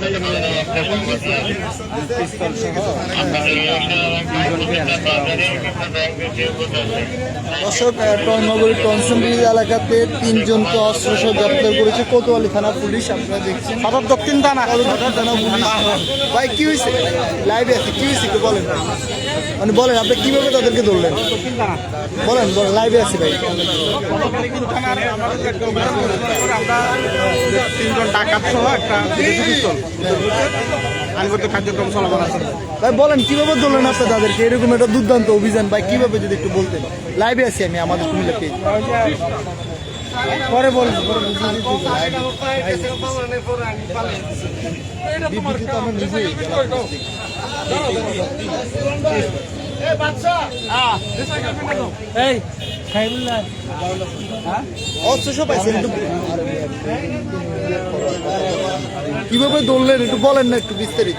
Thank you. দর্শক আহ, টননগরীর টনসুমরি এলাকাতে তিনজনকে অস্ত্রসহ গ্রেপ্তার করেছে কোতোয়ালি থানা পুলিশ আপনারা দেখছেন। সদর দক্ষিণ থানা। সদর থানা পুলিশ। ভাই কি হয়েছে? লাইভে আছে কি হয়েছে একটু বলেন। মানে বলেন আপনি কীভাবে তাদেরকে ধরলেন? বলেন বলেন লাইভে আছে ভাই। আমরা তিনজন ডাকাত সহ একটা পিস্তল আইনগত কার্যক্রম চলমান আছে। ভাই বলেন কীভাবে ধরলেন আপনি তাদেরকে? এরকম একটা দুর্দান্ত অভিযান ভাই কীভাবে যদি একটু বলতেন? লাইভে আছি আমি আমাদের কুমিল্লা পেজ পরে নিজেই। এই খাইবুল্লাহ কীভাবে দৌড়লেন একটু বলেন না একটু বিস্তারিত।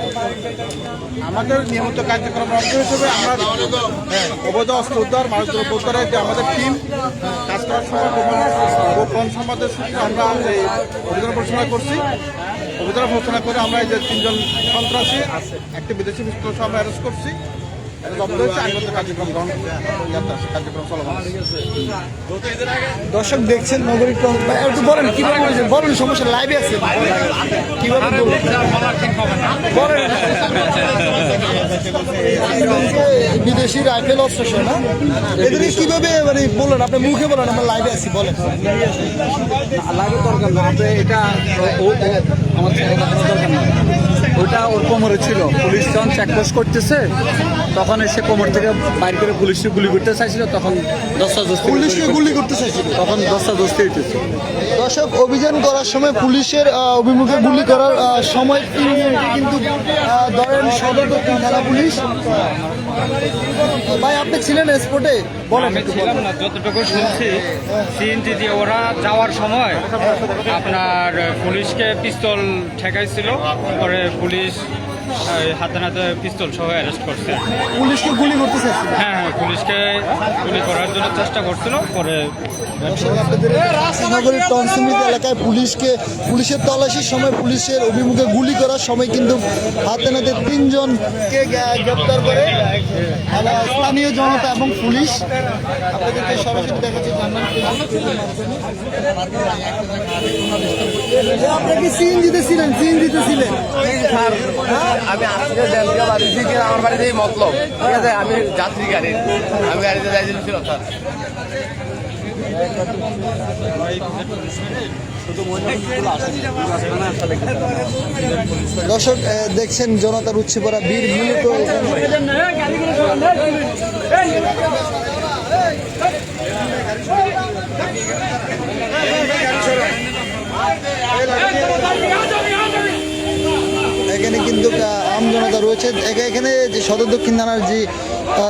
আমাদের নিয়মিত কার্যক্রম অংশ হিসেবে আমরা হ্যাঁ, অবৈধ অস্ত্র উদ্ধার মানুষ উদ্ধারের যে আমাদের টিম কাজ করার সময় গোপন- গোপন সমাজের সূত্রে আমরা এই অভিযান পরিচালনা করছি অভিযান পরিচালনা করে আমরা এই যে তিনজন সন্ত্রাসী একটি বিদেশি সহ আমরা অ্যারেস্ট করছি। দর্শক দেখছেন নগরী একটু বলেন কীভাবে করেছেন? বলেন সমস্যা লাইভে আছে। কীভাবে? বলেন। বিদেশি রাইফেল অস্ত্র না? এদেরকে কীভাবে মানে বলেন আপনি মুখে বলেন আমরা লাইভে আছি বলেন। লাইভের দরকার না আপনি এটা আমার দরকার না। ওইটা ওর কোমরে ছিল। পুলিশ যখন চেকপোস্ট করতেছে তখন এসে কোমর থেকে বাইর করে পুলিশকে গুলি করতে চাইছিল তখন দশটা দোস্তি পুলিশকে গুলি করতে চাইছিল? তখন দশটা দোস্তি হইতেছে। দর্শক অভিযান করার সময় পুলিশের অভিমুখে গুলি করার সময় কিন্তু ধরেন সদর দক্ষিণ থানা পুলিশ। ভাই আপনি ছিলেন স্পটে? বলেন ছিলাম না যতটুকু শুনছি সিএনজি দিয়ে ওরা যাওয়ার সময় আপনার পুলিশকে পিস্তল ঠেকাইছিল পরে পুলিশ হাতে নাতে পিস্তল সহ অ্যারেস্ট করছে। পুলিশকে গুলি করতে চাইছিল হ্যাঁ হ্যাঁ পুলিশকে গুলি করার জন্য চেষ্টা করছিল পরে আপনাদের টনসিমিত এলাকায় পুলিশকে পুলিশের তল্লাশির সময় পুলিশের অভিমুখে গুলি করার সময় কিন্তু হাতে নাতে তিনজনকে গ্রেপ্তার করে স্থানীয় জনতা এবং পুলিশ। আপনাদেরকে সরাসরি দেখাচ্ছি আপনি কি? সিএনজিতে ছিলেন সিএনজিতে ছিলেন। স্যার আমি আজকে দেলকে বাড়ি থেকে আমার বাড়িতে এই মতলব ঠিক আছে আমি যাত্রী গাড়ি আমি গাড়িতে যাইছিলাম স্যার দর্শক দেখছেন জনতার উচ্ছে পড়া বীর মূলত এখানে এখানে কিন্তু আহ, আম জনতা রয়েছে। এখা- এখানে যে সদর দক্ষিণ থানার যে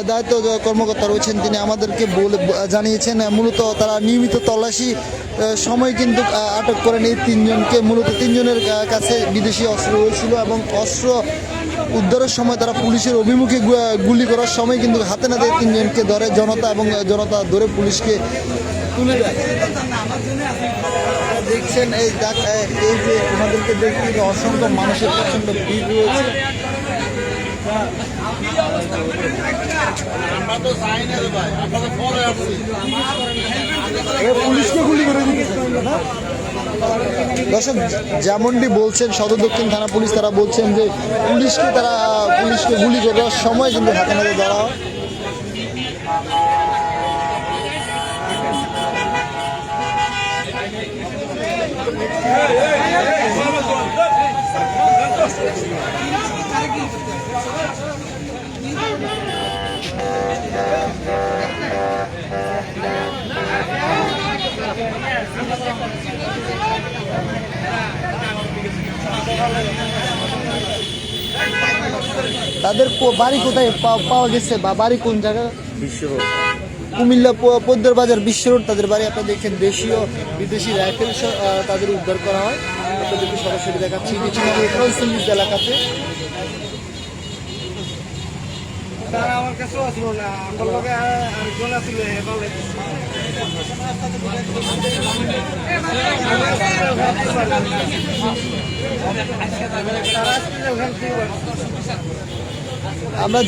দায়িত্ব কর্মকর্তা রয়েছেন তিনি আমাদেরকে বলে জানিয়েছেন মূলত তারা নিয়মিত তল্লাশি সময় কিন্তু আটক করেন এই তিনজনকে। মূলত তিনজনের কাছে বিদেশি অস্ত্র রয়েছিল এবং অস্ত্র উদ্ধারের সময় তারা পুলিশের অভিমুখে গুলি করার সময় কিন্তু হাতে নাতে তিনজনকে ধরে জনতা এবং জনতা ধরে পুলিশকে তুলে দেয়। দেখছেন এই দেখ- এই- যে ওনাদেরকে দেখতে যে অসংখ্য মানুষের প্রচণ্ড ভিড় রয়েছে? দর্শক যেমনটি বলছেন সদর দক্ষিণ থানা পুলিশ তারা বলছেন যে পুলিশকে তারা পুলিশকে গুলি করার সময় কিন্তু হাতে নাতে ধরা হয়। তাদের বাড়ি কোথায় পাওয়া গেছে বা বাড়ি কোন জায়গা? কুমিল্লা প- পদ্মার বাজার বিশ্ব রোড, তাদের বাড়ি আপনারা দেখছেন। দেশীয়, বিদেশি রাইফেল তাদের উদ্ধার করা হয়। আপনাদেরকে সরাসরি দেখাচ্ছি। কিছু এলাকাতে। আমরা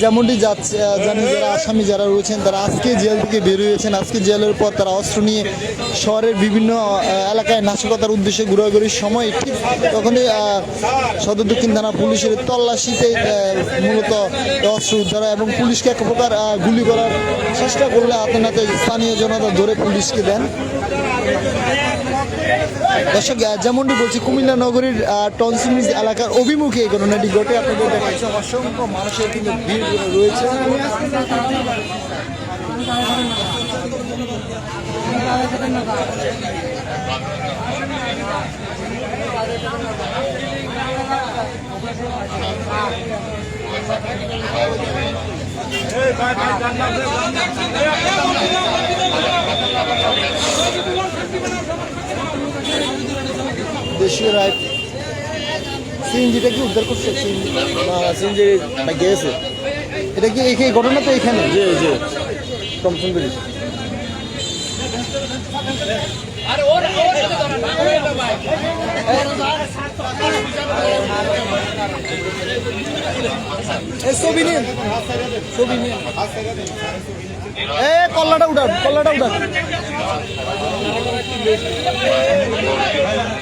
যেমনটি যাচ্ছি জানি যারা আসামি যারা রয়েছেন, তারা আজকে জেল থেকে বের হয়েছেন। আজকে জেলের পর তারা অস্ত্র নিয়ে শহরের বিভিন্ন এলাকায় নাশকতার উদ্দেশ্যে ঘোরাঘুরির সময় ঠিক তখনই সদর দক্ষিণ থানা পুলিশের তল্লাশিতে মূলত অস্ত্র উদ্ধার এবং পুলিশকে এক প্রকার গুলি করার চেষ্টা করলে হাতে নাতে স্থানীয় জনতা ধরে পুলিশকে দেন। দর্শক যেমনটি বলছি, কুমিল্লা নগরীর টনসিমিজ এলাকার অভিমুখে এই ঘটনাটি ঘটে। আপনাদের দেখাচ্ছে, অসংখ্য মানুষের কিন্তু ভিড় রয়েছে। দেশীয় সিএনজিটা কি উদ্ধার করছে? সিএনজি গেছে। এটা কি এই ঘটনা তো এখানে? জি জি। Thomson bridge. এ কল্লাটা উঠান কল্লাটা উঠান।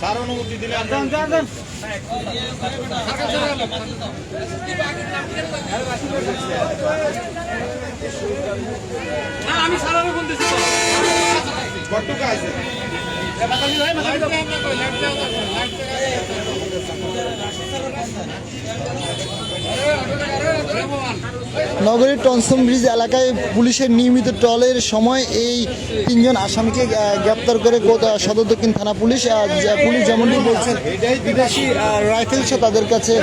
স্যার অনুমতি দিলে কটুকা আছে নগরীর টনসন ব্রিজ এলাকায় পুলিশের নিয়মিত ট্রলের সময় এই তিনজন আসামিকে গ্রেপ্তার করে সদর দক্ষিণ থানা পুলিশ পুলিশ যেমনটি বলছেন, বিদেশি রাইফেলসও তাদের কাছে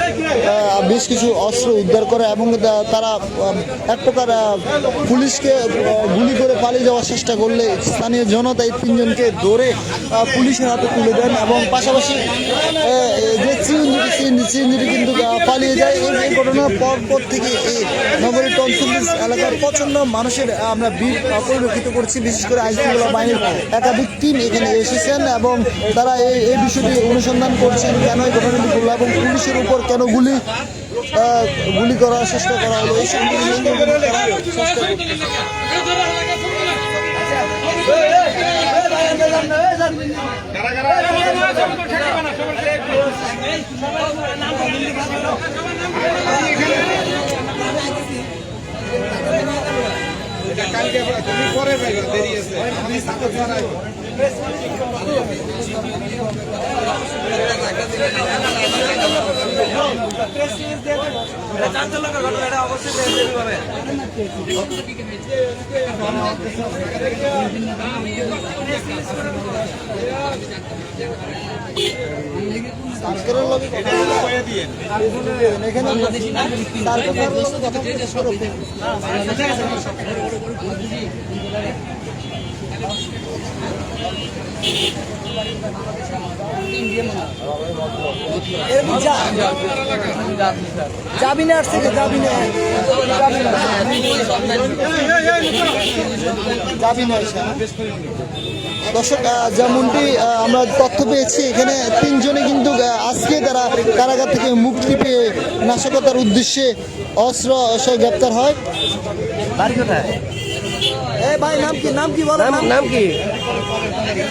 বেশ কিছু অস্ত্র উদ্ধার করে এবং তারা এক প্রকার পুলিশকে গুলি করে পালিয়ে যাওয়ার চেষ্টা করলে স্থানীয় জনতা এই তিনজনকে ধরে পুলিশের হাতে তুলে দেন এবং পাশাপাশি যে সিএনজিটি সিএনজি কিন্তু পালিয়ে যায়। এই এই ঘটনার পর পর থেকে এই নগরীর টনসিলিস এলাকার প্রচণ্ড মানুষের আমরা ভিড় পরিলক্ষিত করছি। বিশেষ করে আইনশৃঙ্খলা বাহিনীর একাধিক টিম এখানে এসেছেন এবং তারা এই এই বিষয়টি অনুসন্ধান করছেন, কেন এই ঘটনাটি ঘটলো এবং পুলিশের উপর কেন গুলি গুলি করার চেষ্টা করা হলো। এইসব চেষ্টা। কালকে তুমি পরে পাইবে দেরি আছে আমি সাথে সার্কেলের লগে কথা বলে- এখানে সার্কেলের লগে কথা বলে সরব। যাবি না যাবি না যাবি না? দর্শক যেমনটি আমরা তথ্য পেয়েছি, এখানে তিনজনে কিন্তু আজকে তারা কারাগার থেকে মুক্তি পেয়ে নাশকতার উদ্দেশ্যে অস্ত্র গ্রেপ্তার হয় ভাই নাম কি? নাম কি বলো নাম নাম? কি?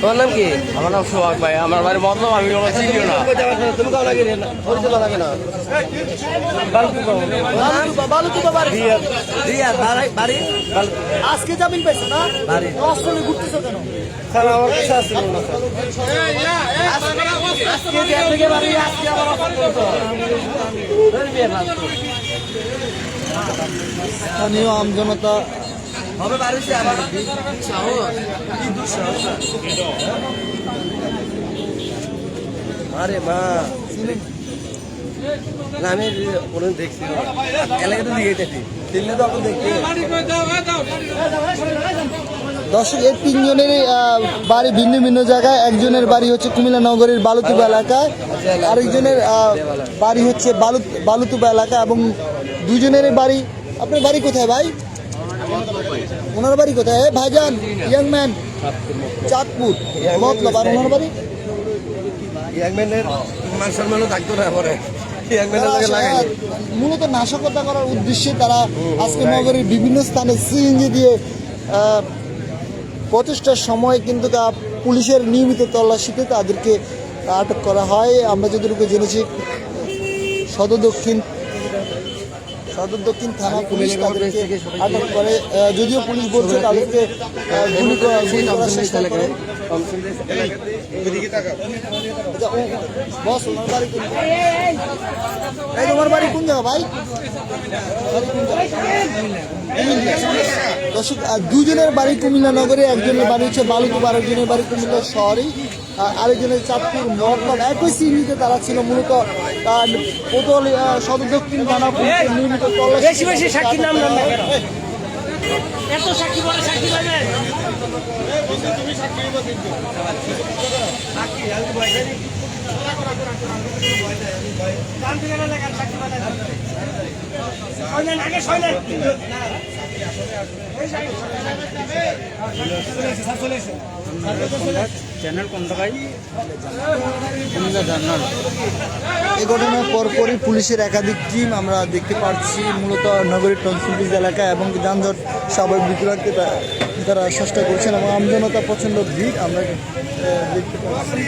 তোমার নাম কি? আমার নাম সোহাগ ভাই আমার বাড়ি মতলব আমি কোনো চিনিও না। তুমি কাও লাগে না? পরিচয় লাগে না? বালুকি বাবার রিয়া বাড়ি বাড়ি? আজকে জামিন পাইছে না? অস্ত্র নিয়ে ঘুরতেছো কেন? স্যার আমার কাছে আসছিল না আজকে যে থেকে বাড়ি আজকে আবার অফার স্থানীয় আমজনতা হবে বাড়িতে আবার। সাহস কি দুঃসাহস আরে মা। না, আমি ওরকম দেখছি। এলাকাতে দিকে দেখি দিল্লি তো এখন দেখি দর্শক এই তিনজনের বাড়ি ভিন্ন ভিন্ন জায়গায়। একজনের বাড়ি হচ্ছে কুমিল্লা নগরীর বালুতুবা এলাকায়। আরেকজনের বাড়ি হচ্ছে বালু বালুতুবা এলাকা এবং দুজনের বাড়ি আপনার বাড়ি কোথায় ভাই? ওনার বাড়ি কোথায়? এ ভাইজান ইয়াং ম্যান। চাঁদপুর। মতলব আর ওনার বাড়ি? ইয়াংম্যানের মান সম্মানও থাকতো না পরে। মূলত নাশকতা করার উদ্দেশ্যে তারা আজকে নগরীর বিভিন্ন স্থানে সিএনজি দিয়ে প্রচেষ্টার সময় কিন্তু তা পুলিশের নিয়মিত তল্লাশিতে তাদেরকে আটক করা হয়। আমরা যতটুকু জেনেছি সদর দক্ষিণ সদর দক্ষিণ থানা পুলিশ তাদেরকে আটক করে যদিও পুলিশ বলছে তাদেরকে গুলি করার চেষ্টা করে বস ওনার বাড়ি কোন এই তোমার বাড়ি কোন জায়গা ভাই? দর্শক দুজনের বাড়ি কুমিল্লা নগরে একজনের বাড়ি হচ্ছে বালুকুপ আরেকজনের বাড়ি কুমিল্লা শহরেই আর আরেকজনের চাঁদপুর মহকুমা একই সিঁড়িতে তারা ছিল মূলত কোতল সদর দক্ষিণ থানা পুলিশের নিয়মিত বেশি বেশি সাক্ষীর নাম না এত সাক্ষী বলে সাক্ষী পাবেন কান থেকে না লাগান, সাক্ষী আগে শোনেন। চলে এসে, স্যার চলে এসে। এই ঘটনার পরপরই পুলিশের একাধিক টিম আমরা দেখতে পাচ্ছি মূলত নগরীর টনসিলব্রিজ এলাকা এবং যানজট স্বাভাবিক বিক্রান্তে তারা চেষ্টা করছেন এবং আমজনতা প্রচণ্ড ভিড় আমরা দেখতে পাচ্ছি